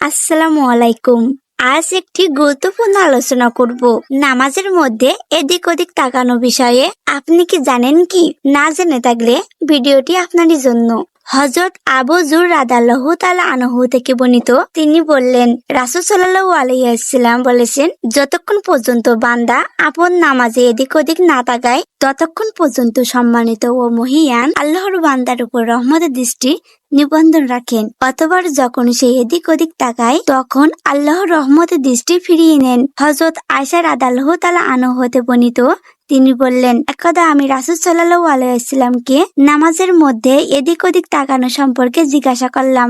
আসসালামু আলাইকুম। আজ একটি গুরুত্বপূর্ণ আলোচনা করব। নামাজের মধ্যে এদিক ওদিক তাকানো বিষয়ে। আপনি কি জানেন কি? না জেনে থাকলে ভিডিওটি আপনারই জন্য। হজরত আবু জুর রাদাল্লাহ তালা আনহু থেকে বর্ণিত, তিনি বললেন, রাসুল সাল্লাহ আলাইসাল্লাম বলেছেন, যতক্ষণ পর্যন্ত বান্দা আপন নামাজে এদিক ওদিক না তাকায়, ততক্ষণ পর্যন্ত সম্মানিত ও মহিয়ান আল্লাহর বান্দার উপর রহমতের দৃষ্টি নিবন্ধন রাখেন। অতবার যখন সে এদিক ওদিক তাকায়, তখন আল্লাহর রহমতের দৃষ্টি ফিরিয়ে নেন। হজরত আয়সার আদাল্লাহ তালা আনো হতে বর্ণিত তিনি বললেন, একদা আমি রাসুল সাল্লাহ আলাইসাল্লামকে নামাজের মধ্যে এদিক ওদিক তাকানো সম্পর্কে জিজ্ঞাসা করলাম।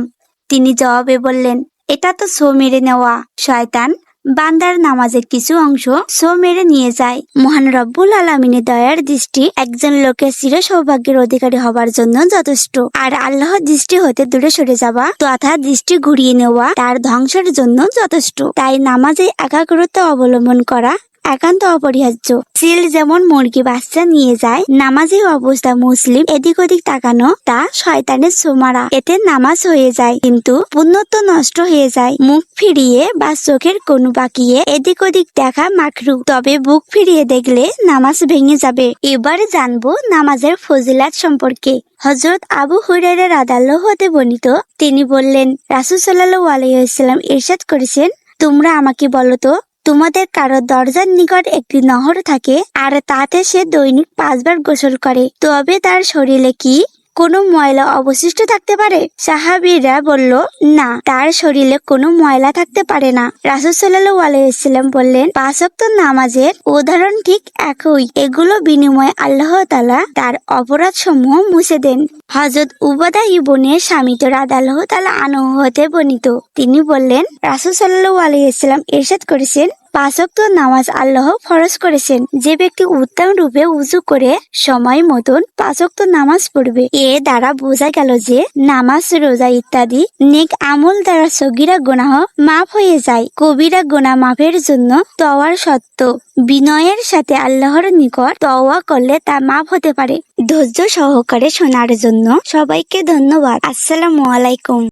তিনি জবাবে বললেন, এটা তো সো মেরে নেওয়া। শয়তান বান্দার নামাজের কিছু অংশ সো মেরে নিয়ে যায়। মহান রব্বুল আলমিনের দয়ার দৃষ্টি একজন লোকের চির সৌভাগ্যের অধিকারী হবার জন্য যথেষ্ট। আর আল্লাহর দৃষ্টি হতে দূরে সরে যাওয়া, তথা দৃষ্টি ঘুরিয়ে নেওয়া, তার ধ্বংসের জন্য যথেষ্ট। তাই নামাজে একাগ্রতা অবলম্বন করা একান্ত অপরিহার্য। চিল যেমন মুরগি, বাচ্চা নিয়ে যায় নামাজি অবস্থা মুসলিম, এদিক ওদিক তাকানো, তা শয়তানের সোমারা। এতে নামাজ হয়ে যায়, কিন্তু পুণ্যত্ব নষ্ট হয়ে যায়। মুখ ফিরিয়ে বা চোখের কোন বাকিয়ে এদিক ওদিক দেখা মাখরু তবে বুক ফিরিয়ে দেখলে নামাজ ভেঙে যাবে। এবারে জানব নামাজের ফজিলাত সম্পর্কে। হজরত আবু হুরের রাদাল্লাহ হতে বর্ণিত, তিনি বললেন, রাসুল সাল্লাহ আলাইসাল্লাম ইরশাদ করেছেন, তোমরা আমাকে বলো তো তোমাদের কারও দরজার নিকট একটি নহর থাকে, আর তাতে সে দৈনিক পাঁচবার গোসল করে। তবে তার শরীরে কি কোনো ময়লা অবশিষ্ট থাকতে পারে? সাহাবিরা বলল, না, তার শরীরে কোনো ময়লা থাকতে পারে না। রাসুল আলাইসাল্লাম বললেন পাঁচক্ত নামাজের উদাহরণ ঠিক একই। এগুলো বিনিময়ে আল্লাহ তালা তার অপরাধ সমূহ মুছে দেন। হজরত উবাদা ইবনের স্বামী তো রাদ আল্লাহ তালা আনহ হতে বর্ণিত। তিনি বললেন, রাসুল সাল্লাহ আলাইসাল্লাম এরশাদ করেছেন পাঁচক্ত নামাজ আল্লাহ ফরজ করেছেন। যে ব্যক্তি উত্তম রূপে উজু করে সময় মতন পাঁচক্ত নামাজ পড়বে, এ দ্বারা বোঝা গেল যে নামাজ, রোজা ইত্যাদি নেক আমল দ্বারা সগিরা গোনাহ মাফ হয়ে যায়। কবিরা গোনা মাফের জন্য তওয়ার সত্য। বিনয়ের সাথে আল্লাহর নিকট তওয়া করলে তা মাফ হতে পারে। ধৈর্য সহকারে শোনার জন্য সবাইকে ধন্যবাদ। আসসালামু আলাইকুম।